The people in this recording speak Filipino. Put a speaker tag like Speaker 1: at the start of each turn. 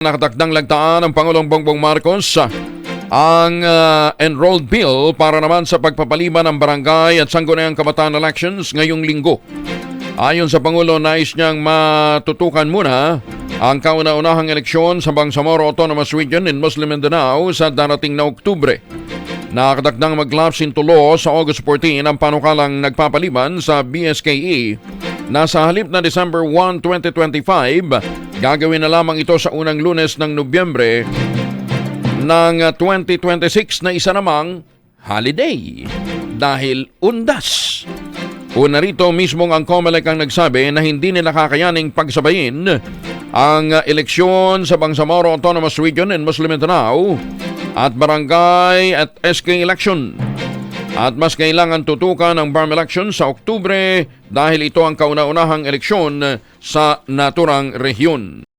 Speaker 1: Nakatakdang lagtaan ng Pangulong Bongbong Marcos ang ah, enrolled bill para naman sa pagpapaliban ng barangay at sangguniang kabataan elections ngayong linggo. Ayon sa Pangulo, nais niyang matutukan muna ang kauna-unahang eleksyon sa Bangsamoro Autonomous Region in Muslim Mindanao sa darating na Oktubre. Nakatakdang mag-lapse into law sa August 14 ang panukalang nagpapaliban sa BSKE na sa halip na December 1, 2025, gagawin na lamang ito sa unang lunes ng Nobyembre ng 2026 na isa namang holiday dahil undas. Una rito mismong ang COMELEC ang nagsabi na hindi nila kakayaning pagsabayin ang eleksyon sa Bangsamoro Autonomous Region in Muslim Mindanao at barangay at SK election. At mas kailangan tutukan ang BARM election sa Oktubre dahil ito ang kauna-unahang eleksyon sa naturang rehiyon.